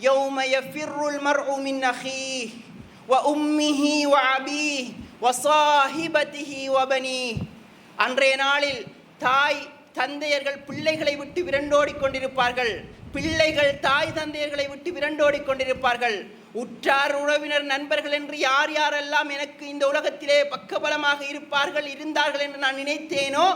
يوم يفر المرء من أخيه وأمه وأبيه وصاحبته وبنيه அன்றைய நாளில் தாய் தந்தையர்கள் பிள்ளைகளை விட்டு விரண்டோடிக் கொண்டிருப்பார்கள் பிள்ளைகள் தாய் தந்தையர்களை விட்டு விரண்டோடிக் கொண்டிருப்பார்கள் உற்றார் உறவினர் நண்பர்கள் என்று யார் யாரெல்லாம் எனக்கு இந்த உலகத்திலே பக்கபலமாக இருப்பார்கள் இருந்தார்கள் என்று நான் நினைத்தேனோ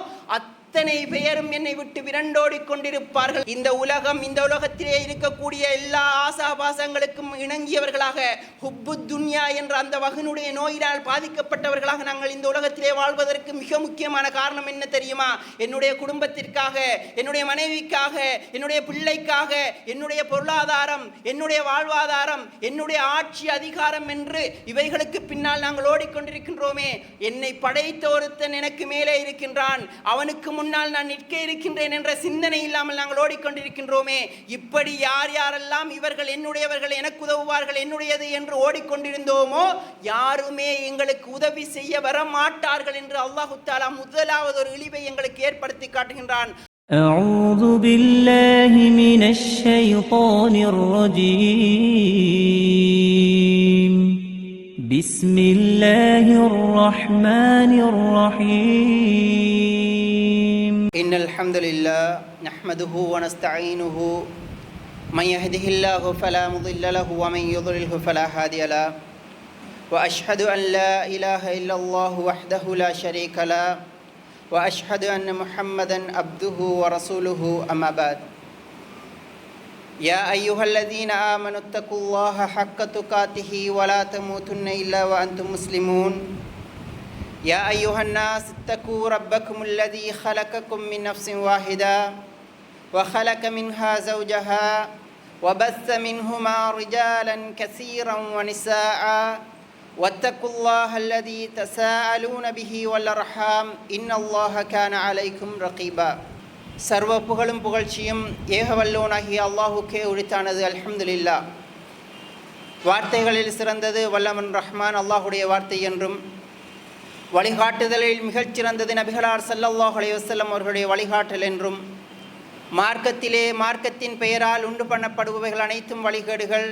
அத்தனை பெயரும் என்னை விட்டு விரண்டோடிக் கொண்டிருப்பார்கள். இந்த உலகம் இந்த உலகத்திலே இருக்கக்கூடிய எல்லா ஆசாபாசங்களுக்கும் இணங்கியவர்களாக ஹுப்பு துன்யா என்ற அந்த வகனுடைய நோயினால் பாதிக்கப்பட்டவர்களாக நாங்கள் இந்த உலகத்திலே வாழ்வதற்கு மிக முக்கியமான காரணம் என்ன தெரியுமா? என்னுடைய குடும்பத்திற்காக என்னுடைய மனைவிக்காக என்னுடைய பிள்ளைக்காக என்னுடைய பொருளாதாரம் என்னுடைய வாழ்வாதாரம் என்னுடைய ஆட்சி அதிகாரம் என்று இவைகளுக்கு பின்னால் நாங்கள் ஓடிக்கொண்டிருக்கின்றோமே. என்னை படைத்த ஒருத்தன் எனக்கு மேலே இருக்கின்றான். அவனுக்கு முன்னால் நான் நிற்க இருக்கின்றேன் என்ற சிந்தனை இல்லாமல் நாங்கள் ஓடிக்கொண்டிருக்கின்றோமே இப்படி யார் யாரெல்லாம் இவர்கள் என்னுடையவர்கள் எனக்கு உதவுவார்கள் என்னுடையது என்று ஓடிக்கொண்டிருந்தோமோ யாருமே எங்களுக்கு உதவி செய்ய வர மாட்டார்கள் என்று அல்லாஹு தாலா முதலாவது ஒரு இழிவை எங்களுக்கு ஏற்படுத்தி காட்டுகின்றான் أعوذ بالله من الشيطان الرجيم بسم الله الرحمن الرحيم إن الحمد لله نحمده ونستعينه. من يهده الله فلا مضل له ومن يضلله فلا هادي له. وأشهد أن لا إله إلا الله وحده لا شريك له. وأشهد أن محمدا عبده ورسوله. أما بعد. يا أيها الذين آمنوا اتقوا الله حق تقاته ولا تموتن إلا وأنتم مسلمون. يا أيها الناس اتقوا ربكم الذي خلقكم من نفس واحدة وخلق منها زوجها وبث منهما رجالا كثيرا ونساء واتقوا الله الذي تساءلون به والأرحام إن الله كان عليكم رقيبا சர்வ புகழும் புகழ்ச்சியும் ஏகவல்லோனாகிய அல்லாஹுக்கே உரித்தானது அல்ஹம்துலில்லா வார்த்தைகளில் சிறந்தது வல்லமன் ரஹ்மான் அல்லாஹுடைய வார்த்தை என்றும் வழிகாட்டுதலில் மிகச்சிறந்தது நபிகளார் ஸல்லல்லாஹு அலைஹி அவர்களுடைய வழிகாட்டல் என்றும் மார்க்கத்திலே மார்க்கத்தின் பெயரால் உண்டு பண்ணப்படுபவைகள் அனைத்தும் வழிகேடுகள்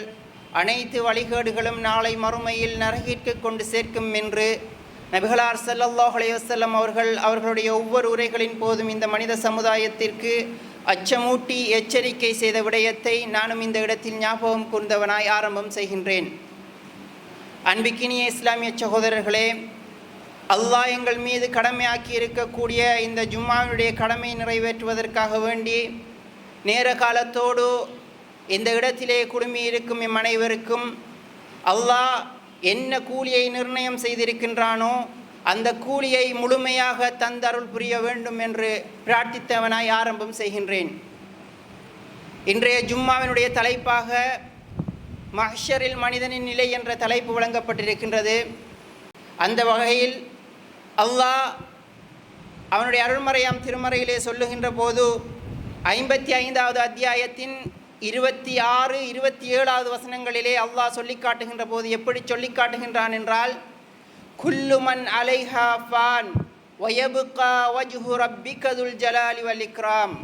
அனைத்து வழிகேடுகளும் நாளை மறுமையில் நரகிற்கு கொண்டு சேர்க்கும் என்று நபிகளார் ஸல்லல்லாஹு அலைஹி அவர்கள் அவர்களுடைய ஒவ்வொரு உரைகளின் போதும் இந்த மனித சமுதாயத்திற்கு அச்சமூட்டி எச்சரிக்கை செய்த விடயத்தை நானும் இந்த இடத்தில் ஞாபகம் கூர்ந்தவனாய் ஆரம்பம் செய்கின்றேன். அன்பிக்கினிய இஸ்லாமிய சகோதரர்களே அல்லாஹ் எங்கள் மீது கடமையாக்கி இருக்கக்கூடிய இந்த ஜும்மாவினுடைய கடமை நிறைவேற்றுவதற்காக வேண்டி நேர காலத்தோடு இந்த இடத்திலே குடுமி இருக்கும் எம் அனைவருக்கும் அல்லாஹ் என்ன கூலியை நிர்ணயம் செய்திருக்கின்றானோ அந்த கூலியை முழுமையாக தந்தருள் புரிய வேண்டும் என்று பிரார்த்தித்தவனாய் ஆரம்பம் செய்கின்றேன். இன்றைய ஜும்மாவினுடைய தலைப்பாக மஹ்ஷரில் மனிதனின் நிலை என்ற தலைப்பு வழங்கப்பட்டிருக்கின்றது. அந்த வகையில் அல்லாஹ் அவனுடைய அருள்மறையாம் திருமறையிலே சொல்லுகின்ற போது ஐம்பத்தி ஐந்தாவது அத்தியாயத்தின் இருபத்தி ஆறு இருபத்தி ஏழாவது வசனங்களிலே அல்லாஹ் சொல்லி காட்டுகின்ற போது எப்படி சொல்லி காட்டுகின்றான் என்றால் குல்லுமன் அலைஹா ஃபான் வயபுகா வஜ்ஹு ரப்பிகதுல் ஜலாலி வல் இக்ராம்.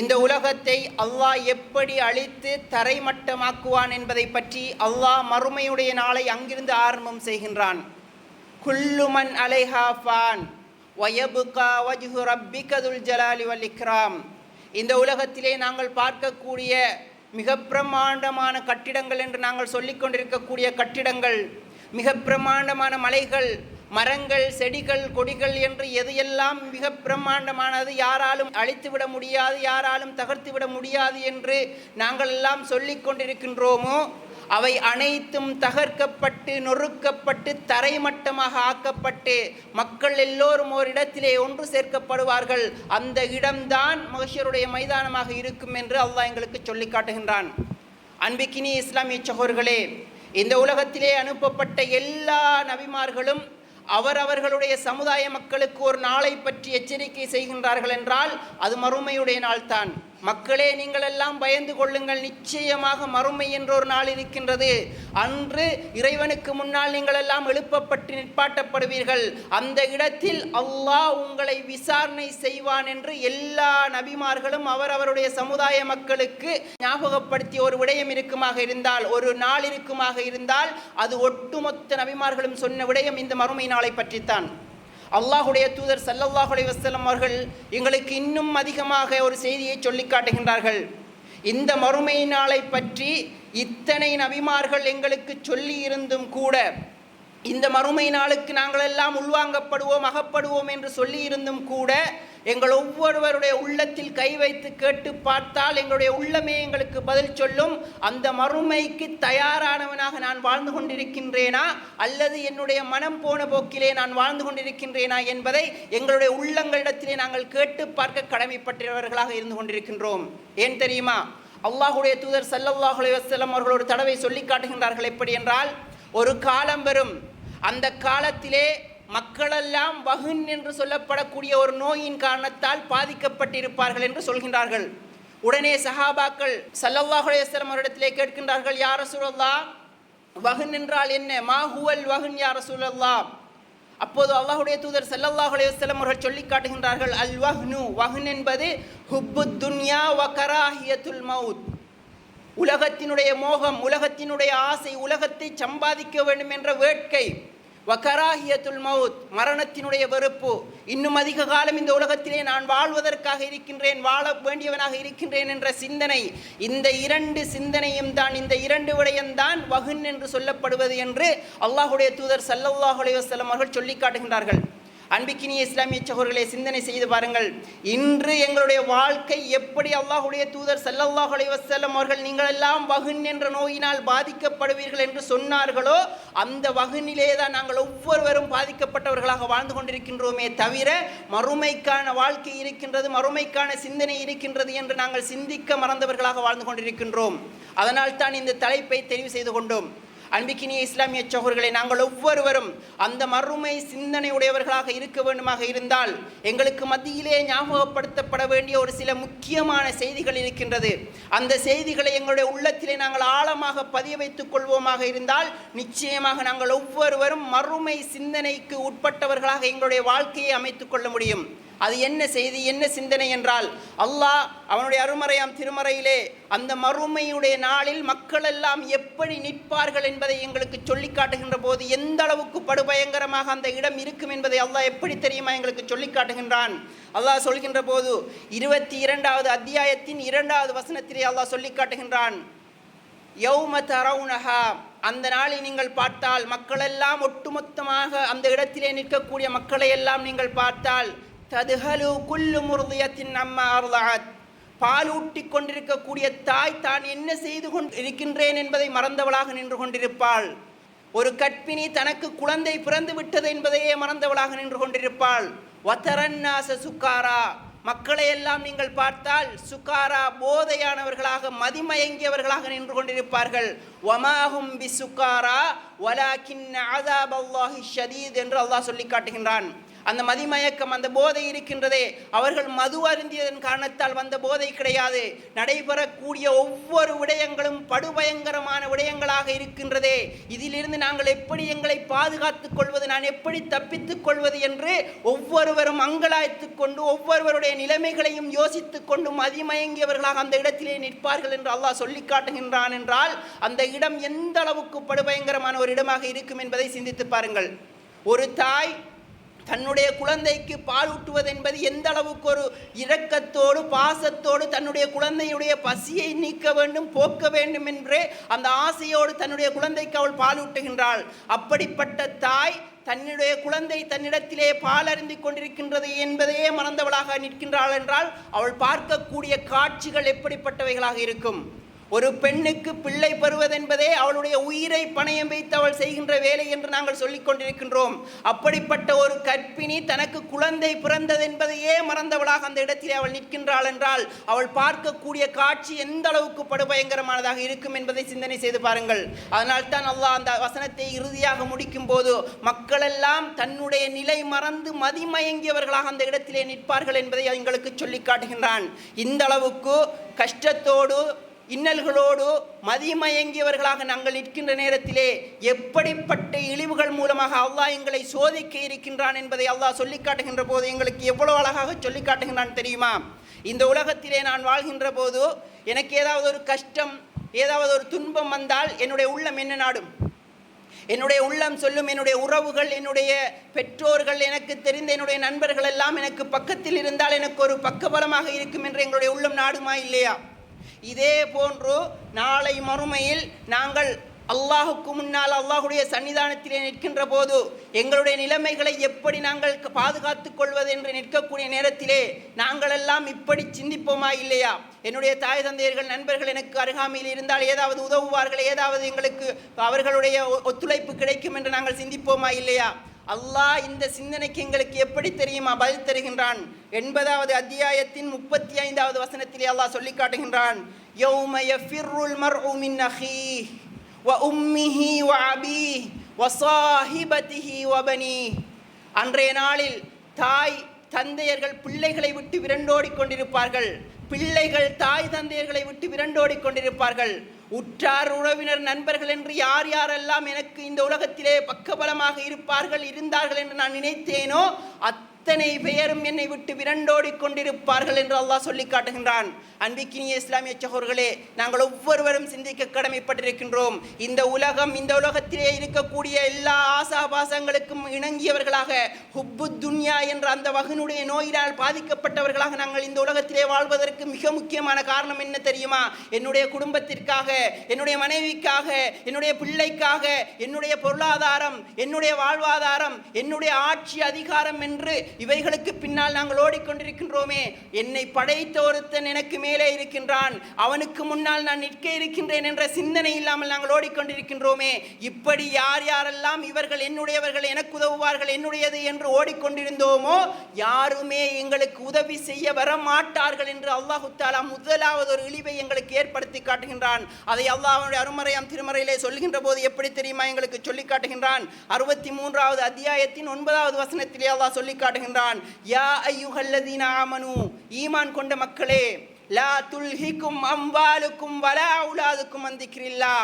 இந்த உலகத்தை அல்லாஹ் எப்படி அழித்து தரைமட்டமாக்குவான் என்பதை பற்றி அல்லாஹ் மறுமையுடைய நாளை அங்கிருந்து ஆரம்பம் செய்கின்றான். குல்லுமன் அலைஹா ஃபான் வஜ்ஹு ரப்பிகதுல் ஜலாலி வல் இக்ராம். இந்த உலகத்திலே நாங்கள் பார்க்கக்கூடிய மிக பிரமாண்டமான கட்டிடங்கள் என்று நாங்கள் சொல்லிக் கொண்டிருக்கக்கூடிய கட்டிடங்கள் மிக பிரமாண்டமான மலைகள் மரங்கள் செடிகள் கொடிகள் என்று எது எல்லாம் மிக பிரம்மாண்டமானது யாராலும் அழித்துவிட முடியாது யாராலும் தகர்த்துவிட முடியாது என்று நாங்கள் எல்லாம் சொல்லிக் கொண்டிருக்கின்றோமோ அவை அனைத்தும் தகர்க்கப்பட்டு நொறுக்கப்பட்டு தரைமட்டமாக ஆக்கப்பட்டு மக்கள் எல்லோரும் ஒரு இடத்திலே ஒன்று சேர்க்கப்படுவார்கள். அந்த இடம்தான் மகிஷருடைய மைதானமாக இருக்கும் என்று அல்லாஹ் எங்களுக்கு சொல்லி காட்டுகின்றான். அன்பிக்கினி இஸ்லாமிய சகோர்களே இந்த உலகத்திலே அனுப்பப்பட்ட எல்லா நபிமார்களும் அவர் அவர்களுடைய சமுதாய மக்களுக்கு ஒரு நாளை பற்றி எச்சரிக்கை செய்கின்றார்கள் என்றால் அது மறுமையுடைய நாள்தான். மக்களே நீங்கள் எல்லாம் பயந்து கொள்ளுங்கள். நிச்சயமாக மறுமை என்ற ஒரு நாள் இருக்கின்றது. அன்று இறைவனுக்கு முன்னால் நீங்கள் எல்லாம் எழுப்பப்பட்டு நிற்பாட்டப்படுவீர்கள். அந்த இடத்தில் அல்லாஹ் உங்களை விசாரணை செய்வான் என்று எல்லா நபிமார்களும் அவர் அவருடைய சமுதாய மக்களுக்கு ஞாபகப்படுத்திய ஒரு விடயம் இருக்குமாக இருந்தால் ஒரு நாள் இருக்குமாக இருந்தால் அது ஒட்டுமொத்த நபிமார்களும் சொன்ன விடயம் இந்த மறுமை நாளை பற்றித்தான். அல்லாஹுடைய தூதர் சல்லல்லாஹுடைய வசலம் அவர்கள் எங்களுக்கு இன்னும் அதிகமாக ஒரு செய்தியை சொல்லி காட்டுகின்றார்கள். இந்த மறுமை நாளை பற்றி இத்தனை நபிமார்கள் எங்களுக்கு சொல்லி இருந்தும் கூட இந்த மறுமை நாளுக்கு நாங்கள் எல்லாம் உள்வாங்கப்படுவோம் அகப்படுவோம் என்று சொல்லியிருந்தும் கூட எங்கள் ஒவ்வொருவருடைய உள்ளத்தில் கை வைத்து கேட்டு பார்த்தால் எங்களுடைய உள்ளமே எங்களுக்கு பதில் சொல்லும் அந்த மறுமைக்கு தயாரானவனாக நான் வாழ்ந்து கொண்டிருக்கின்றேனா? அல்லது என்னுடைய மனம் போன போக்கிலே நான் வாழ்ந்து கொண்டிருக்கின்றேனா என்பதை எங்களுடைய உள்ளங்களிடத்திலே நாங்கள் கேட்டு பார்க்க கடமைப்பட்டவர்களாக இருந்து கொண்டிருக்கின்றோம். ஏன் தெரியுமா? அல்லாஹுடைய தூதர் சல்லல்லாஹுலே வசலம் அவர்கள் ஒரு தடவை சொல்லி காட்டுகின்றார்கள் எப்படி என்றால் ஒரு காலம் வரும். அந்த காலத்திலே மக்களெல்லாம் வகுன் என்று சொல்லப்படக்கூடிய ஒரு நோயின் காரணத்தால் பாதிக்கப்பட்டிருப்பார்கள் என்று சொல்கின்றார்கள். உடனே சஹாபாக்கள் சல்லல்லாஹு அவரிடத்திலே கேட்கின்றார்கள் யார சூழல்லா வகுன் என்றால் என்ன? மா ஹுவல் வகுன் யார சூழல்லா அப்போது அல்லாஹுடைய தூதர் ஸல்லல்லாஹு அலைஹி அவர்கள் சொல்லி காட்டுகின்றார்கள் அல் வஹ்னு வஹ்ன் என்பது ஹுப்பு துன்யா வ கராஹியத்துல் மவுத் உலகத்தினுடைய மோகம் உலகத்தினுடைய ஆசை உலகத்தை சம்பாதிக்க வேண்டும் என்ற வேட்கை. வக்கராகியத்துல் மவுத் மரணத்தினுடைய வெறுப்பு. இன்னும் அதிக காலம் இந்த உலகத்திலே நான் வாழ்வதற்காக இருக்கின்றேன் வாழ வேண்டியவனாக இருக்கின்றேன் என்ற சிந்தனை. இந்த இரண்டு சிந்தனையும் தான் இந்த இரண்டு விடயம்தான் வகுன் என்று சொல்லப்படுவது என்று அல்லாஹுடைய தூதர் சல்லல்லாஹுலே வசலம் அவர்கள் சொல்லி காட்டுகின்றார்கள். அன்பிக்கினிய இஸ்லாமிய சகோதரர்களை சிந்தனை செய்து பாருங்கள். இன்று எங்களுடைய வாழ்க்கை எப்படி அல்லாஹுடைய தூதர் ஸல்லல்லாஹு அலைஹி அவர்கள் நீங்கள் எல்லாம் வகுன் என்ற நோயினால் பாதிக்கப்படுவீர்கள் என்று சொன்னார்களோ அந்த வகுனிலே தான் நாங்கள் ஒவ்வொருவரும் பாதிக்கப்பட்டவர்களாக வாழ்ந்து கொண்டிருக்கின்றோமே தவிர மறுமைக்கான வாழ்க்கை இருக்கின்றது மறுமைக்கான சிந்தனை இருக்கின்றது என்று நாங்கள் சிந்திக்க மறந்தவர்களாக வாழ்ந்து கொண்டிருக்கின்றோம். அதனால் தான் இந்த தலைப்பை தெரிவு செய்து கொண்டோம். அன்பிக்கினிய இஸ்லாமிய சோகர்களை நாங்கள் ஒவ்வொருவரும் அந்த மறுமை சிந்தனை உடையவர்களாக இருக்க வேண்டுமாக இருந்தால் எங்களுக்கு மத்தியிலே ஞாபகப்படுத்தப்பட வேண்டிய ஒரு சில முக்கியமான செய்திகள் இருக்கின்றது. அந்த செய்திகளை எங்களுடைய உள்ளத்திலே நாங்கள் ஆழமாக பதிய வைத்துக் கொள்வோமாக இருந்தால் நிச்சயமாக நாங்கள் ஒவ்வொருவரும் மறுமை சிந்தனைக்கு உட்பட்டவர்களாக எங்களுடைய வாழ்க்கையை அமைத்துக் கொள்ள முடியும். அது என்ன செய்தி என்ன சிந்தனை என்றால் அல்லாஹ் அவனுடைய அருமறையாம் திருமறையிலே அந்த மறுமையுடைய நாளில் மக்கள் எல்லாம் எப்படி நிற்பார்கள் என்பதை எங்களுக்கு சொல்லி காட்டுகின்ற போது எந்த அளவுக்கு படுபயங்கரமாக அந்த இடம் இருக்கும் என்பதை அல்லாஹ் எப்படி தெரியுமா எங்களுக்கு சொல்லி காட்டுகின்றான். அல்லாஹ் சொல்கின்ற போது இருபத்தி இரண்டாவது அத்தியாயத்தின் இரண்டாவது வசனத்திலே அல்லாஹ் சொல்லி காட்டுகின்றான். யௌம தரவுனஹா அந்த நாளில் நீங்கள் பார்த்தால் மக்களெல்லாம் ஒட்டுமொத்தமாக அந்த இடத்திலே நிற்கக்கூடிய மக்களை எல்லாம் நீங்கள் பார்த்தால் ததுஹலு குல்லு முருதியத்தின் நம்ம அருளாத் பாலூட்டி கொண்டிருக்கக்கூடிய தாய் தான் என்ன செய்து கொண்டு இருக்கின்றேன் என்பதை மறந்தவளாக நின்று கொண்டிருப்பாள். ஒரு கற்பிணி தனக்கு குழந்தை பிறந்து விட்டது என்பதையே மறந்தவளாக நின்று கொண்டிருப்பாள். வத்தரன்னாச சுக்காரா. மக்களை எல்லாம் நீங்கள் பார்த்தால் சுக்காரா போதையானவர்களாக மதிமயங்கியவர்களாக நின்று கொண்டிருப்பார்கள். வமாகும் பி சுக்காரா வலாக்கின் ஆதாப் அல்லாஹி ஷதீத் என்று அல்லாஹ் சொல்லி காட்டுகின்றான். அந்த மதிமயக்கம் அந்த போதை இருக்கின்றதே. அவர்கள் மது அருந்தியதன் காரணத்தால் வந்த போதை கிடையாது. நடைபெறக்கூடிய ஒவ்வொரு விடயங்களும் படுபயங்கரமான விடயங்களாக இருக்கின்றதே. இதிலிருந்து நாங்கள் எப்படி எங்களை பாதுகாத்துக் கொள்வது நான் எப்படி தப்பித்துக் கொள்வது என்று ஒவ்வொருவரும் அங்கலாய்த்துக் கொண்டு ஒவ்வொருவருடைய நிலைமைகளையும் யோசித்துக் கொண்டு மதிமயங்கியவர்களாக அந்த இடத்திலே நிற்பார்கள் என்று அல்லாஹ் சொல்லி காட்டுகின்றான் என்றால் அந்த இடம் எந்த அளவுக்கு படுபயங்கரமான ஒரு இடமாக இருக்கும் என்பதை சிந்தித்து பாருங்கள். ஒரு தாய் தன்னுடைய குழந்தைக்கு பால் ஊட்டுவது என்பது எந்த அளவுக்கு ஒரு இரக்கத்தோடு பாசத்தோடு தன்னுடைய குழந்தையுடைய பசியை நீக்க வேண்டும் போக்க வேண்டும் என்றே அந்த ஆசையோடு தன்னுடைய குழந்தைக்கு அவள் பால் ஊட்டுகின்றாள். அப்படிப்பட்ட தாய் தன்னுடைய குழந்தை தன்னிடத்திலே பால் அருந்தி கொண்டிருக்கின்றது என்பதையே மறந்தவளாக நிற்கின்றாள் என்றால் அவள் பார்க்கக்கூடிய காட்சிகள் எப்படிப்பட்டவைகளாக இருக்கும்? ஒரு பெண்ணுக்கு பிள்ளை பெறுவதென்பதே அவளுடைய உயிரை பணயம் வைத்து அவள் செய்கின்ற வேலை என்று நாங்கள் சொல்லிக் கொண்டிருக்கின்றோம். அப்படிப்பட்ட ஒரு கற்பிணி தனக்கு குழந்தை பிறந்தது என்பதையே மறந்தவளாக அந்த இடத்திலே அவள் நிற்கின்றாள் என்றால் அவள் பார்க்கக்கூடிய காட்சி எந்த அளவுக்கு படுபயங்கரமானதாக இருக்கும் என்பதை சிந்தனை செய்து பாருங்கள். அதனால் தான் அல்லாஹ் அந்த வசனத்தை இறுதியாக முடிக்கும் போது மக்களெல்லாம் தன்னுடைய நிலை மறந்து மதிமயங்கியவர்களாக அந்த இடத்திலே நிற்பார்கள் என்பதை எங்களுக்கு சொல்லி காட்டுகின்றான். இந்த அளவுக்கு கஷ்டத்தோடு இன்னல்களோடு மதிமயங்கியவர்களாக நாங்கள் நிற்கின்ற நேரத்திலே எப்படிப்பட்ட இழிவுகள் மூலமாக அல்லாஹ் எங்களை சோதிக்க இருக்கின்றான் என்பதை அல்லாஹ் சொல்லி காட்டுகின்ற போது எங்களுக்கு எவ்வளோ அழகாக சொல்லி காட்டுகின்றான் தெரியுமா? இந்த உலகத்திலே நான் வாழ்கின்ற போது எனக்கு ஏதாவது ஒரு கஷ்டம் ஏதாவது ஒரு துன்பம் வந்தால் என்னுடைய உள்ளம் என்ன நாடும்? என்னுடைய உள்ளம் சொல்லும் என்னுடைய உறவுகள் என்னுடைய பெற்றோர்கள் எனக்கு தெரிந்த என்னுடைய நண்பர்கள் எல்லாம் எனக்கு பக்கத்தில் இருந்தால் எனக்கு ஒரு பக்கபலமாக இருக்கும் என்று எங்களுடைய உள்ளம் நாடுமா இல்லையா? இதே போன்று நாளை மறுமையில் நாங்கள் அல்லாஹுக்கு முன்னால் அல்லாஹுடைய சன்னிதானத்திலே நிற்கின்ற போது எங்களுடைய நிலைமைகளை எப்படி நாங்கள் க- பாதுகாத்துக் கொள்வது என்று நிற்கக்கூடிய நேரத்திலே நாங்கள் எல்லாம் இப்படி சிந்திப்போமா இல்லையா? என்னுடைய தாய் தந்தையர்கள் நண்பர்கள் எனக்கு அருகாமையில் இருந்தால் ஏதாவது உதவுவார்கள் ஏதாவது எங்களுக்கு அவர்களுடைய ஒ- ஒத்துழைப்பு கிடைக்கும் என்று நாங்கள் சிந்திப்போமா இல்லையா? அல்லாஹ் இந்த சிந்தனைக்கு எங்களுக்கு எப்படி தெரியுமா பதில் தருகின்றான்? எண்பதாவது அத்தியாயத்தின் முப்பத்தி ஐந்தாவது வசனத்திலே அல்லாஹ் சொல்லி காட்டுகின்றான் யௌம யஃபிர்ருல் மர்உ மின் வ உம்மிஹி வ அபீஹ் வ வ அன்றைய நாளில் தாய் தந்தையர்கள் பிள்ளைகளை விட்டு விரண்டோடி கொண்டிருப்பார்கள். பிள்ளைகள் தாய் தந்தையர்களை விட்டு விரண்டோடி கொண்டிருப்பார்கள். உற்றார் உறவினர் நண்பர்கள் என்று யார் யாரெல்லாம் எனக்கு இந்த உலகத்திலே பக்கபலமாக இருப்பார்கள் இருந்தார்கள் என்று நான் நினைத்தேனோ அத் அத்தனை பெயரும் என்னை விட்டு விரண்டோடிக் கொண்டிருப்பார்கள் என்று அல்லாஹ் சொல்லி காட்டுகின்றான். அன்பிக்கினிய இஸ்லாமிய சகோர்களே நாங்கள் ஒவ்வொருவரும் சிந்திக்க கடமைப்பட்டிருக்கின்றோம். இந்த உலகம் இந்த உலகத்திலே இருக்கக்கூடிய எல்லா ஆசாபாசங்களுக்கும் இணங்கியவர்களாக ஹுப்பு துன்யா என்ற அந்த வகனுடைய நோயினால் பாதிக்கப்பட்டவர்களாக நாங்கள் இந்த உலகத்திலே வாழ்வதற்கு மிக முக்கியமான காரணம் என்ன தெரியுமா? என்னுடைய குடும்பத்திற்காக என்னுடைய மனைவிக்காக என்னுடைய பிள்ளைக்காக என்னுடைய பொருளாதாரம் என்னுடைய வாழ்வாதாரம் என்னுடைய ஆட்சி அதிகாரம் என்று இவைகளுக்கு பின்னால் நாங்கள் ஓடிக்கொண்டிருக்கின்றோமே. என்னை படைத்த ஒருத்தன் எனக்கு மேலே இருக்கின்றான். அவனுக்கு முன்னால் நான் நிற்க இருக்கின்றேன் என்ற சிந்தனை இல்லாமல் நாங்கள் ஓடிக்கொண்டிருக்கின்றோமே. இப்படி யார் யாரெல்லாம் இவர்கள் என்னுடையவர்கள் எனக்கு உதவுவார்கள் என்னுடையது என்று ஓடிக்கொண்டிருந்தோமோ யாருமே எங்களுக்கு உதவி செய்ய வர மாட்டார்கள் என்று அல்லாஹு தாலா முதலாவது ஒரு இழிவை எங்களுக்கு ஏற்படுத்தி காட்டுகின்றான். அதை அல்லாஹனுடைய அவனுடைய அருமறையாம் திருமறையிலே சொல்கின்ற போது எப்படி தெரியுமா எங்களுக்கு சொல்லி காட்டுகின்றான்? அறுபத்தி மூன்றாவது அத்தியாயத்தின் ஒன்பதாவது வசனத்திலே அல்லாஹ் சொல்லி காட்டுகின்றான். யா ஐயுகல்லதீன ஆமனு ஈமான் கொண்ட மக்களே லா துல்ஹிக்கும் அம்பாலுக்கும் வலா உலாதுக்கும் அந்திக்கிறில்லா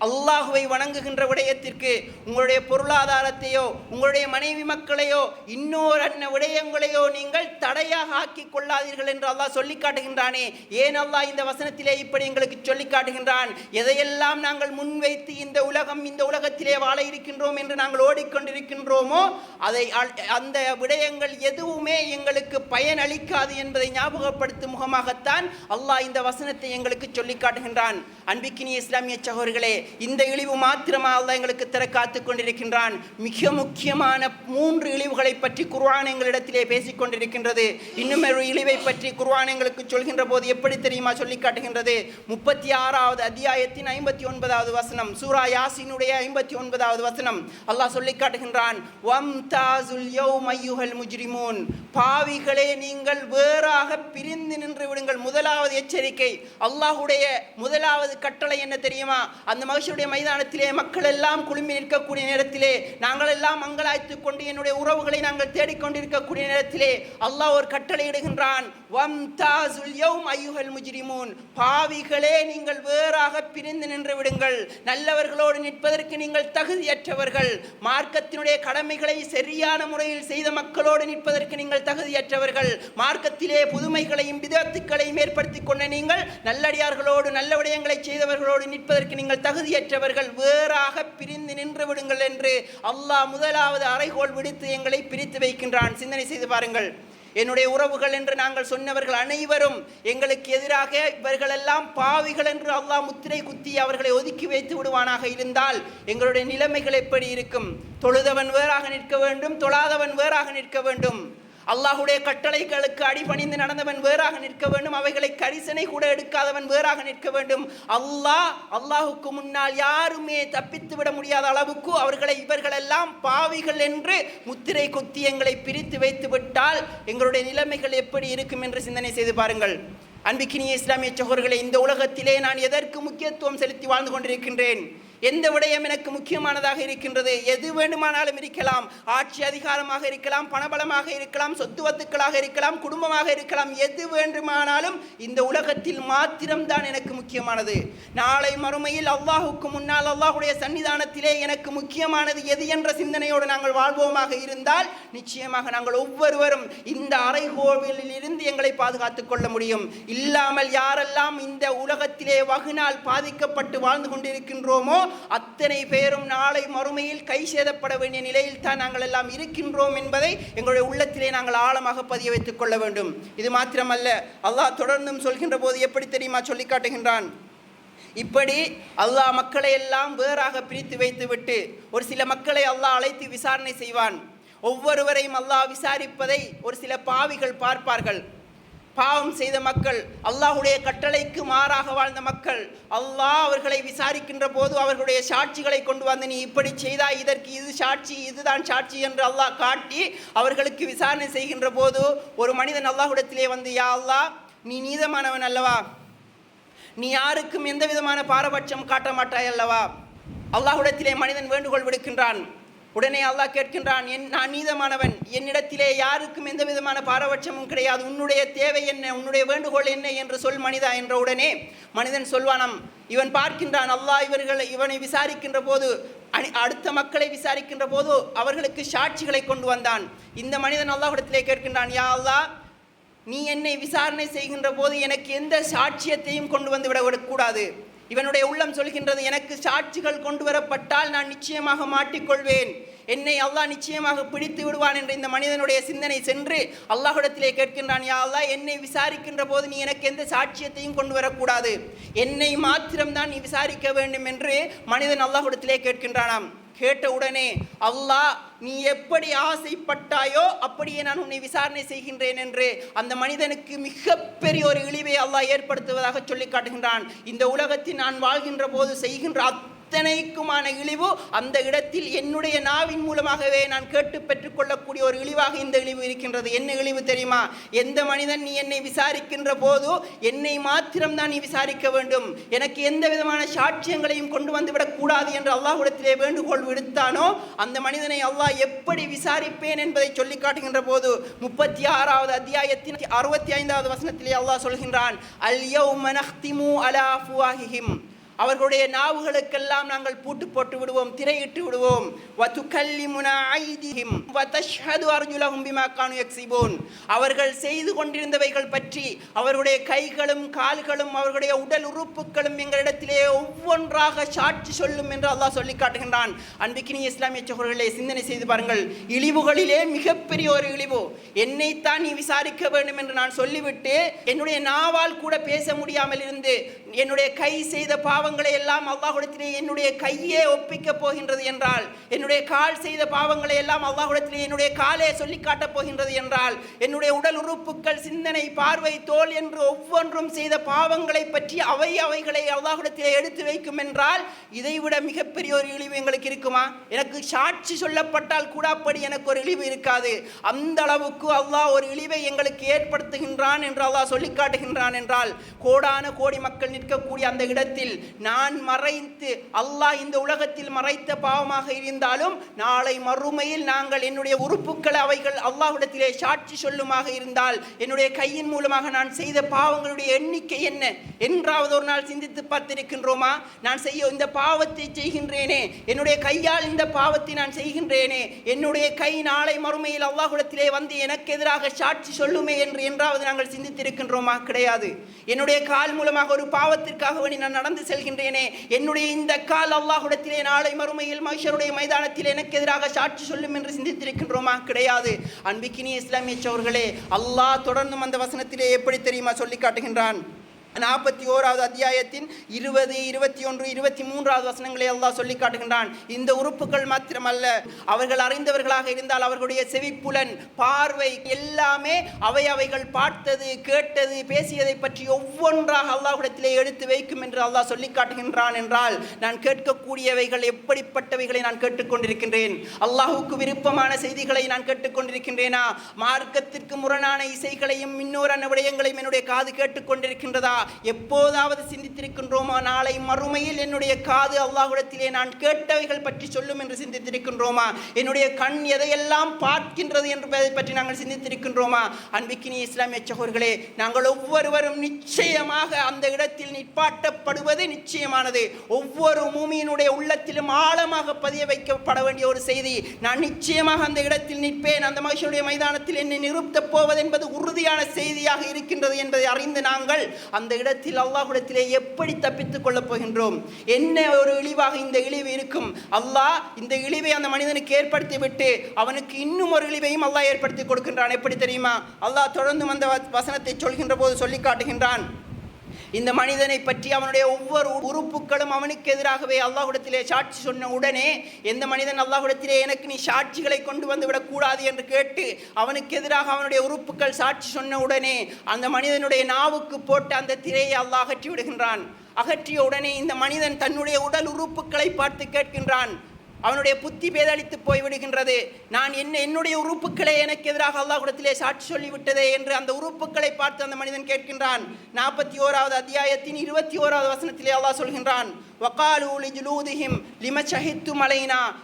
அல்லாஹுவை வணங்குகின்ற விடயத்திற்கு உங்களுடைய பொருளாதாரத்தையோ உங்களுடைய மனைவி மக்களையோ இன்னொரு அன்ன விடயங்களையோ நீங்கள் தடையாக ஆக்கி கொள்ளாதீர்கள் என்று அல்லாஹ் சொல்லி காட்டுகின்றானே. ஏன் அல்லாஹ் இந்த வசனத்திலே இப்படி எங்களுக்கு சொல்லி காட்டுகின்றான்? எதையெல்லாம் நாங்கள் முன்வைத்து இந்த உலகம் இந்த உலகத்திலே வாழ இருக்கின்றோம் என்று நாங்கள் ஓடிக்கொண்டிருக்கின்றோமோ அதை அல்- அந்த விடயங்கள் எதுவுமே எங்களுக்கு பயனளிக்காது என்பதை ஞாபகப்படுத்தும் முகமாகத்தான் அல்லாஹ் இந்த வசனத்தை எங்களுக்கு சொல்லி காட்டுகின்றான். அன்பிக்கினி இஸ்லாமிய சகோர்களே இந்த இழிவு மாத்திரமா அல்ல எங்களுக்கு தர காத்துக் கொண்டிருக்கின்றான். மிக முக்கியமான மூன்று இழிவுகளை பற்றி குர்ஆன் எங்களிடத்திலே பேசிக் கொண்டிருக்கின்றது. இன்னும் ஒரு இழிவை பற்றி குர்ஆன் எங்களுக்கு சொல்கின்ற போது எப்படி தெரியுமா சொல்லி காட்டுகின்றது? முப்பத்தி ஆறாவது அத்தியாயத்தின் ஐம்பத்தி ஒன்பதாவது வசனம் சூரா யாசினுடைய ஐம்பத்தி ஒன்பதாவது வசனம். அல்லாஹ் சொல்லி காட்டுகின்றான் வம் தாசுல் யோ ஐயுஹல் முஜ்ரிமூன். பாவிகளே நீங்கள் வேறாக பிரிந்து நின்று விடுங்கள். முதலாவது எச்சரிக்கை அல்லாஹுடைய முதலாவது கட்டளை என்ன தெரியுமா? அந்த மகிழ்ச்சியுடைய மைதானத்திலே மக்கள் எல்லாம் குழுமி நிற்கக்கூடிய நேரத்திலே நாங்கள் எல்லாம் மங்களாய்த்துக் கொண்டு என்னுடைய உறவுகளை நாங்கள் தேடிக்கொண்டிருக்கக்கூடிய நேரத்திலே அல்லாஹ் ஒரு கட்டளை இடுகின்றான் முஜ்ரிமூன். பாவிகளே நீங்கள் வேறாக பிரிந்து நின்று விடுங்கள். நல்லவர்களோடு நிற்பதற்கு நீங்கள் தகுதியற்றவர்கள். மார்க்கத்தினுடைய கடமைகளை சரியான முறையில் செய்த மக்களோடு நிற்பதற்கு நீங்கள் தகுதியற்றவர்கள். மார்க்கத்திலே புதுமைகளையும் விதத்துக்களையும் ஏற்படுத்திக் கொண்ட நீங்கள் நல்லடியார்களோடு நல்ல விடயங்களை செய்தவர்களோடு நிற்பதற்கு நீங்கள் தகுதி தகுதியற்றவர்கள் வேறாக பிரிந்து நின்று விடுங்கள் என்று அல்லாஹ் முதலாவது அறைகோல் விடுத்து எங்களை பிரித்து வைக்கின்றான். சிந்தனை செய்து பாருங்கள். என்னுடைய உறவுகள் என்று நாங்கள் சொன்னவர்கள் அனைவரும் எங்களுக்கு எதிராக இவர்களெல்லாம் பாவிகள் என்று அல்லாஹ் முத்திரை குத்தி அவர்களை ஒதுக்கி வைத்து விடுவானாக இருந்தால் எங்களுடைய நிலைமைகள் எப்படி இருக்கும்? தொழுதவன் வேறாக நிற்க வேண்டும் தொழாதவன் வேறாக நிற்க வேண்டும். அல்லாஹுடைய கட்டளைகளுக்கு அடிபணிந்து நடந்தவன் வேறாக நிற்க வேண்டும். அவைகளை கரிசனை கூட எடுக்காதவன் வேறாக நிற்க வேண்டும். அல்லாஹ் அல்லாஹுக்கு முன்னால் யாருமே தப்பித்து விட முடியாத அளவுக்கு அவர்களை இவர்களெல்லாம் பாவிகள் என்று முத்திரை கொத்தி எங்களை பிரித்து வைத்து விட்டால் எங்களுடைய நிலைமைகள் எப்படி இருக்கும் என்று சிந்தனை செய்து பாருங்கள். அன்பிக்கினிய இஸ்லாமிய சகோர்களை இந்த உலகத்திலே நான் எதற்கு முக்கியத்துவம் செலுத்தி வாழ்ந்து கொண்டிருக்கின்றேன்? எந்த விடயம் எனக்கு முக்கியமானதாக இருக்கின்றது? எது வேண்டுமானாலும் இருக்கலாம். ஆட்சி அதிகாரமாக இருக்கலாம் பணபலமாக இருக்கலாம் சொத்து வத்துக்களாக இருக்கலாம் குடும்பமாக இருக்கலாம். எது வேண்டுமானாலும் இந்த உலகத்தில் மாத்திரம்தான் எனக்கு முக்கியமானது. நாளை மறுமையில் அவ்வாஹுக்கு முன்னால் அவ்வாஹுடைய சன்னிதானத்திலே எனக்கு முக்கியமானது எது என்ற சிந்தனையோடு நாங்கள் வாழ்வோமாக இருந்தால் நிச்சயமாக நாங்கள் ஒவ்வொருவரும் இந்த அறைகோவிலில் இருந்து எங்களை பாதுகாத்துக் கொள்ள முடியும். இல்லாமல் யாரெல்லாம் இந்த உலகத்திலே வகுனால் பாதிக்கப்பட்டு வாழ்ந்து கொண்டிருக்கின்றோமோ அத்தனை பேரும் நாளை மறுமையில் கை சேதப்பட வேண்டிய நிலையில் தான் நாங்கள் எல்லாம் இருக்கின்றோம் என்பதை எங்களுடைய உள்ளத்திலே நாங்கள் ஆழமாக பதிய வைத்துக் கொள்ள வேண்டும். இது மாத்திரமல்ல அல்லாஹ் தொடர்ந்தும் சொல்கின்ற போது எப்படி தெரியுமா சொல்லி காட்டுகின்றான்? இப்படி அல்லாஹ் மக்களை எல்லாம் வேறாக பிரித்து வைத்துவிட்டு ஒரு சில மக்களை அல்லாஹ் அழைத்து விசாரணை செய்வான். ஒவ்வொருவரையும் அல்லாஹ் விசாரிப்பதை ஒரு சில பாவிகள் பார்ப்பார்கள். பாவம் செய்த மக்கள் அல்லாஹுடைய கட்டளைக்கு மாறாக வாழ்ந்த மக்கள் அல்லாஹ் அவர்களை விசாரிக்கின்ற போது அவர்களுடைய சாட்சிகளை கொண்டு வந்து நீ இப்படி செய்தாய் இதற்கு இது சாட்சி இதுதான் சாட்சி என்று அல்லாஹ் காட்டி அவர்களுக்கு விசாரணை செய்கின்ற போது ஒரு மனிதன் அல்லாஹுடத்திலே வந்து யா அல்லாஹ் நீ நீதமானவன் அல்லவா? நீ யாருக்கும் எந்த விதமான பாரபட்சம் காட்ட மாட்டாய் அல்லவா? அல்லாஹுடத்திலே மனிதன் வேண்டுகோள் விடுக்கின்றான். உடனே அல்லாஹ் கேட்கின்றான் என் நான் நீதமானவன். என்னிடத்திலே யாருக்கும் எந்த விதமான பாரபட்சமும் கிடையாது. உன்னுடைய தேவை என்ன? உன்னுடைய வேண்டுகோள் என்ன? என்று சொல் மனிதா என்ற உடனே மனிதன் சொல்வானாம் இவன் பார்க்கின்றான் அல்லாஹ் இவர்களை இவனை விசாரிக்கின்ற போது அணி அடுத்த மக்களை விசாரிக்கின்ற போது அவர்களுக்கு சாட்சிகளை கொண்டு வந்தான். இந்த மனிதன் அல்லாஹிடத்திலே கேட்கின்றான் யா அல்லாஹ் நீ என்னை விசாரணை செய்கின்ற போது எனக்கு எந்த சாட்சியத்தையும் கொண்டு வந்து விடக்கூடாது இவனுடைய உள்ளம் சொல்கின்றது எனக்கு சாட்சிகள் கொண்டு வரப்பட்டால் நான் நிச்சயமாக மாட்டிக்கொள்வேன். என்னை அல்லாஹ் நிச்சயமாக பிடித்து விடுவான் என்ற இந்த மனிதனுடைய சிந்தனை சென்று அல்லாஹ்விடத்திலே கேட்கின்றான் யா அல்லாஹ் என்னை விசாரிக்கின்ற போது நீ எனக்கு எந்த சாட்சியத்தையும் கொண்டு வரக்கூடாது. என்னை மாத்திரம்தான் நீ விசாரிக்க வேண்டும் என்று மனிதன் அல்லாஹ்விடத்திலே கேட்கின்றானாம். கேட்ட உடனே அல்லாஹ் நீ எப்படி ஆசைப்பட்டாயோ அப்படியே நான் உன்னை விசாரணை செய்கின்றேன் என்று அந்த மனிதனுக்கு மிகப்பெரிய ஒரு இழிவை அல்லாஹ் ஏற்படுத்துவதாக சொல்லி காட்டுகின்றான். இந்த உலகத்தில் நான் வாழ்கின்ற போது செய்கின்ற அத்தனைக்குமான இழிவு அந்த இடத்தில் என்னுடைய நாவின் மூலமாகவே நான் கேட்டு பெற்றுக்கொள்ளக்கூடிய ஒரு இழிவாக இந்த இழிவு இருக்கின்றது. என்ன இழிவு தெரியுமா? எந்த மனிதன் நீ என்னை விசாரிக்கின்ற போதோ என்னை மாத்திரம்தான் நீ விசாரிக்க வேண்டும். எனக்கு எந்த விதமான சாட்சியங்களையும் கொண்டு வந்து விடக்கூடாது என்று அல்லாஹ்விடத்திலே வேண்டுகோள் விடுத்தானோ அந்த மனிதனை அல்லாஹ் எப்படி விசாரிப்பேன் என்பதை சொல்லி காட்டுகின்ற போது முப்பத்தி ஆறாவது அத்தியாயத்தின் அறுபத்தி ஐந்தாவது வசனத்திலே அல்லாஹ் சொல்கின்றான் அல் மனஹ்திமு நஹ்திமு அலா அவர்களுடைய நாவுகளுக்கெல்லாம் நாங்கள் பூட்டு போட்டு விடுவோம் திரையிட்டு விடுவோம். வதுக்கல்லி ஐதிஹிம் வதஷ்ஹது அர்ஜுலஹும் ஹும்பிமா கானு யக்ஸிபூன் அவர்கள் செய்து கொண்டிருந்தவைகள் பற்றி அவர்களுடைய கைகளும் கால்களும் அவர்களுடைய உடல் உறுப்புகளும் எங்களிடத்திலே ஒவ்வொன்றாக சாட்சி சொல்லும் என்று அல்லாஹ் சொல்லி காட்டுகின்றான். அன்பிக்கினி இஸ்லாமிய சகோதரர்களை சிந்தனை செய்து பாருங்கள். இழிவுகளிலே மிகப்பெரிய ஒரு இழிவு. என்னைத்தான் நீ விசாரிக்க வேண்டும் என்று நான் சொல்லிவிட்டு என்னுடைய நாவால் கூட பேச முடியாமல் இருந்து என்னுடைய கை செய்த பாவங்களை எல்லாம் அல்லாஹ்விடத்திலே என்னுடைய கையே ஒப்பிக்கப் போகின்றது என்றால் என்னுடைய கால் செய்த பாவங்களை எல்லாம் அல்லாஹ்விடத்திலே என்னுடைய காலே சொல்லி காட்டப் போகின்றது என்றால் என்னுடைய உடல் உறுப்புகள் சிந்தனை பார்வை தோல் என்று ஒவ்வொன்றும் செய்த பாவங்களை பற்றி அவை அவைகளை அல்லாஹ்விடத்திலே எடுத்து வைக்கும் என்றால் இதைவிட மிகப்பெரிய ஒரு இழிவு எங்களுக்கு இருக்குமா? எனக்கு சாட்சி சொல்லப்பட்டால் கூட அப்படி எனக்கு ஒரு இழிவு இருக்காது. அந்த அளவுக்கு அல்லாஹ் ஒரு இழிவை எங்களுக்கு ஏற்படுத்துகின்றான் என்று அல்லாஹ் சொல்லி காட்டுகின்றான் என்றால் கோடான கோடி மக்கள் நிற்கக்கூடிய அந்த இடத்தில் நான் மறைத்து அல்லாஹ் இந்த உலகத்தில் மறைத்த பாவமாக இருந்தாலும் நாளை மறுமையில் நாங்கள் என்னுடைய உறுப்புக்களை அவைகள் அல்லாஹ்விடத்திலே சாட்சி சொல்லுமாக இருந்தால் என்னுடைய கையின் மூலமாக நான் செய்த பாவங்களுடைய எண்ணிக்கை என்ன? என்றாவது ஒரு நாள் சிந்தித்து பார்த்திருக்கின்றோமா? நான் செய்ய இந்த பாவத்தை செய்கின்றேனே என்னுடைய கையால் இந்த பாவத்தை நான் செய்கின்றேனே என்னுடைய கை நாளை மறுமையில் அல்லாஹ்விடத்திலே வந்து எனக்கு எதிராக சாட்சி சொல்லுமே என்று என்றாவது நாங்கள் சிந்தித்திருக்கின்றோமா? கிடையாது. என்னுடைய கால் மூலமாக ஒரு பாவத்திற்காக வேண்டி நான் நடந்து செல்கிறேன் செல்கின்றேனே என்னுடைய இந்த கால் அல்லாஹுடத்திலே நாளை மறுமையில் மகிஷருடைய மைதானத்தில் எனக்கு எதிராக சாட்சி சொல்லும் என்று சிந்தித்திருக்கின்றோமா? கிடையாது. அன்பிக்கினி இஸ்லாமிய சோர்களே அல்லாஹ் தொடர்ந்தும் அந்த வசனத்திலே எப்படி தெரியுமா சொல்லி காட்டுகின்றான்? நாற்பத்தி ஓராவது அத்தியாயத்தின் இருபது இருபத்தி ஒன்று இருபத்தி மூன்றாவது வசனங்களை எல்லாம் சொல்லி காட்டுகின்றான். இந்த உறுப்புகள் மாத்திரமல்ல. அவர்கள் அறிந்தவர்களாக இருந்தால் அவர்களுடைய செவிப்புலன் பார்வை எல்லாமே அவை அவைகள் பார்த்தது கேட்டது பேசியதை பற்றி ஒவ்வொன்றாக அல்லாஹ்விடத்திலே எடுத்து வைக்கும் என்று அல்லாஹ் சொல்லி காட்டுகின்றான் என்றால் நான் கேட்கக்கூடியவைகள் எப்படிப்பட்டவைகளை நான் கேட்டுக்கொண்டிருக்கின்றேன்? அல்லாஹுக்கு விருப்பமான செய்திகளை நான் கேட்டுக்கொண்டிருக்கின்றேனா? மார்க்கத்திற்கு முரணான இசைகளையும் இன்னொரு விடயங்களையும் என்னுடைய காது கேட்டுக்கொண்டிருக்கின்றதா? எப்போதாவது சிந்தித்திருக்கின்றோமா? நாளை மறுமையில் என்னுடைய காது அல்லாஹுடத்திலே நான் கேட்டவைகள் பற்றி சொல்லும் என்று சிந்தித்திருக்கின்றோமா? என்னுடைய கண் எதையெல்லாம் பார்க்கின்றது என்பதை பற்றி நாங்கள் சிந்தித்திருக்கின்றோமா? அன்பிக்கினி இஸ்லாமிய சகோர்களே நாங்கள் ஒவ்வொருவரும் நிச்சயமாக அந்த இடத்தில் நிற்பாட்டப்படுவது நிச்சயமானது. ஒவ்வொரு மூமியினுடைய உள்ளத்திலும் ஆழமாக பதிய வைக்கப்பட வேண்டிய ஒரு செய்தி. நான் நிச்சயமாக அந்த இடத்தில் நிற்பேன். அந்த மகிழ்ச்சியுடைய மைதானத்தில் என்னை நிறுத்தப் போவது என்பது உறுதியான செய்தியாக இருக்கின்றது என்பதை அறிந்து நாங்கள் அந்த இடத்தில் அல்லாஹுடத்திலே எப்படி தப்பித்துக் கொள்ளப் போகின்றோம்? என்ன ஒரு இழிவாக இந்த இழிவு இருக்கும்? அல்லாஹ் இந்த இழிவை அந்த மனிதனுக்கு ஏற்படுத்தி விட்டு அவனுக்கு இன்னும் ஒரு இழிவையும் அல்லாஹ் ஏற்படுத்தி கொடுக்கின்றான். எப்படி தெரியுமா? அல்லாஹ் தொடர்ந்து அந்த வ- வசனத்தை சொல்கின்ற போது சொல்லி காட்டுகின்றான். இந்த மனிதனை பற்றி அவனுடைய ஒவ்வொரு உறுப்புகளும் அவனுக்கு எதிராகவே அல்லாஹுடத்திலே சாட்சி சொன்ன உடனே எந்த மனிதன் அல்லாஹுடத்திலே எனக்கு நீ சாட்சிகளை கொண்டு வந்து விடக்கூடாது? என்று கேட்டு அவனுக்கு எதிராக அவனுடைய உறுப்புகள் சாட்சி சொன்ன உடனே அந்த மனிதனுடைய நாவுக்கு போட்ட அந்த திரையை அல்லாஹ் அகற்றி விடுகின்றான் அகற்றிய உடனே இந்த மனிதன் தன்னுடைய உடல் உறுப்புகளை பார்த்து கேட்கின்றான். அவனுடைய புத்தி பேதளித்து போய்விடுகின்றது. நான் என்ன என்னுடைய உறுப்புகளை எனக்கு எதிராக அல்லாஹுடத்திலே சாட்சி சொல்லிவிட்டதே என்று அந்த உறுப்புகளை பார்த்து அந்த மனிதன் கேட்கின்றான். நாற்பத்தி ஓராவது அத்தியாயத்தின் இருபத்தி ஓராவது வசனத்திலே அல்லாஹ் சொல்கின்றான் வக்காலூலி லிஜுலூதிஹிம் லிம ஷஹித்தும்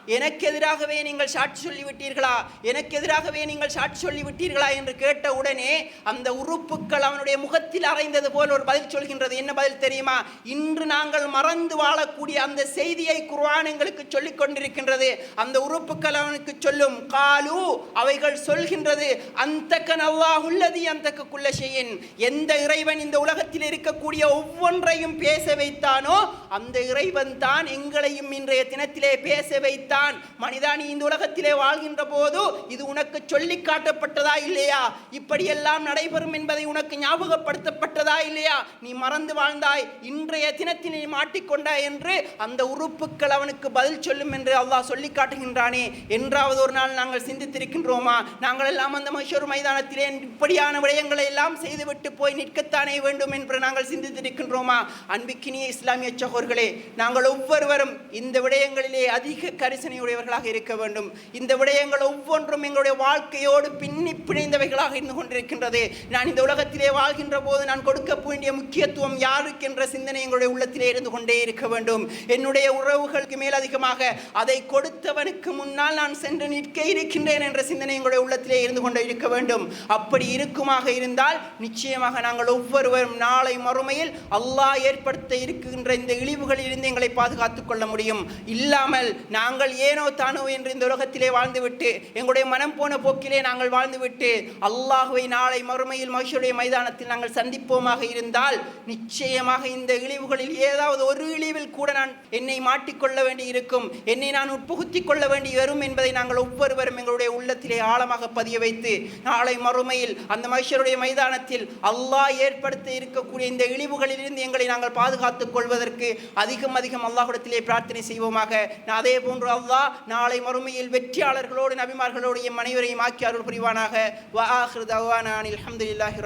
எனக்கு எதிராகவே நீங்கள் சாட்சி சொல்லிவிட்டீர்களா? எனக்கு எதிராகவே நீங்கள் சாட்சி சொல்லிவிட்டீர்களா? என்று கேட்ட உடனே அந்த உறுப்புகள் அவனுடைய முகத்தில் அறைந்தது போல் ஒரு பதில் சொல்கின்றது. என்ன பதில் தெரியுமா? இன்று நாங்கள் மறந்து வாழக்கூடிய அந்த செய்தியை குர்வான் எங்களுக்கு சொல்லிக் இருக்கின்றது அந்த உறுப்புகள் அவனுக்கு சொல்லும். காலு அவைகள் சொல்கின்றது. அந்தக்கன் அல்லாஹுல்லதி அந்தக்க குள்ள செய்யின் எந்த இறைவன் இந்த உலகத்தில் இருக்கக்கூடிய ஒவ்வொன்றையும் பேச வைத்தானோ அந்த இறைவன் தான் எங்களையும் இன்றைய தினத்திலே பேச வைத்தான். மனிதா நீ இந்த உலகத்திலே வாழ்கின்ற போது இது உனக்கு சொல்லி காட்டப்பட்டதா இல்லையா? இப்படியெல்லாம் நடைபெறும் என்பதை உனக்கு ஞாபகப்படுத்தப்பட்டதா இல்லையா? நீ மறந்து வாழ்ந்தாய். இன்றைய தினத்தில் நீ மாட்டிக்கொண்டாய் என்று அந்த உறுப்புகள் அவனுக்கு பதில் சொல்லும் என்று அல்லாஹ் சொல்லி காட்டுகின்றானே என்றாவது ஒரு நாள் நாங்கள் சிந்தித்திருக்கின்றோமா? நாங்கள் எல்லாம் அந்த மஷூர் மைதானத்திலே இப்படியான விடயங்களை எல்லாம் செய்துவிட்டு போய் நிற்கத்தானே வேண்டும் என்று நாங்கள் சிந்தித்திருக்கின்றோமா? அன்பிக்கினிய இஸ்லாமிய சகோர்களே நாங்கள் ஒவ்வொருவரும் இந்த விடயங்களிலே அதிக கரிசனையுடையவர்களாக இருக்க வேண்டும். இந்த விடயங்கள் ஒவ்வொன்றும் எங்களுடைய வாழ்க்கையோடு பின்னி பிணைந்தவைகளாக இருந்து கொண்டிருக்கின்றது. நான் இந்த உலகத்திலே வாழ்கின்ற போது நான் கொடுக்க வேண்டிய முக்கியத்துவம் யாருக்கு என்ற சிந்தனை எங்களுடைய உள்ளத்திலே இருந்து கொண்டே இருக்க வேண்டும். என்னுடைய உறவுகளுக்கு மேல் அதிகமாக அதை கொடுத்தவனுக்கு முன்னால் நான் சென்று நிற்க இருக்கின்றேன் என்ற சிந்தனை எங்களுடைய உள்ளத்திலே இருந்து கொண்டு இருக்க வேண்டும். அப்படி இருக்குமாக இருந்தால் நிச்சயமாக நாங்கள் ஒவ்வொருவரும் நாளை மறுமையில் அல்லாஹ் ஏற்படுத்த இருக்கின்ற இந்த இழிவுகளில் இருந்து எங்களை பாதுகாத்துக் கொள்ள முடியும். இல்லாமல் நாங்கள் ஏனோ தானோ என்று இந்த உலகத்திலே வாழ்ந்துவிட்டு எங்களுடைய மனம் போன போக்கிலே நாங்கள் வாழ்ந்துவிட்டு அல்லாஹுவை நாளை மறுமையில் மகிழ்ச்சியுடைய மைதானத்தில் நாங்கள் சந்திப்போமாக இருந்தால் நிச்சயமாக இந்த இழிவுகளில் ஏதாவது ஒரு இழிவில் கூட நான் என்னை மாட்டிக்கொள்ள வேண்டி இருக்கும் என்னை நான் உட்புகுத்திக் கொள்ள வேண்டி வரும் என்பதை நாங்கள் ஒவ்வொருவரும் எங்களுடைய உள்ளத்திலே ஆழமாக பதிய வைத்து நாளை மறுமையில் அந்த மகிஷருடைய மைதானத்தில் அல்லாஹ் ஏற்படுத்த இருக்கக்கூடிய இந்த இழிவுகளிலிருந்து எங்களை நாங்கள் பாதுகாத்துக் கொள்வதற்கு அதிகம் அதிகம் அல்லாஹ்விடத்திலே பிரார்த்தனை செய்வோமாக. நான் அதே போன்று அல்லாஹ் நாளை மறுமையில் வெற்றியாளர்களோடு நபிமார்களோடு மனைவரையும் அனைவரையும் ஆக்கி அருள் புரிவானாக. வாஹ் ஆஹிரு தவானா அனில்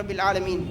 ரபில் ஆலமீன்.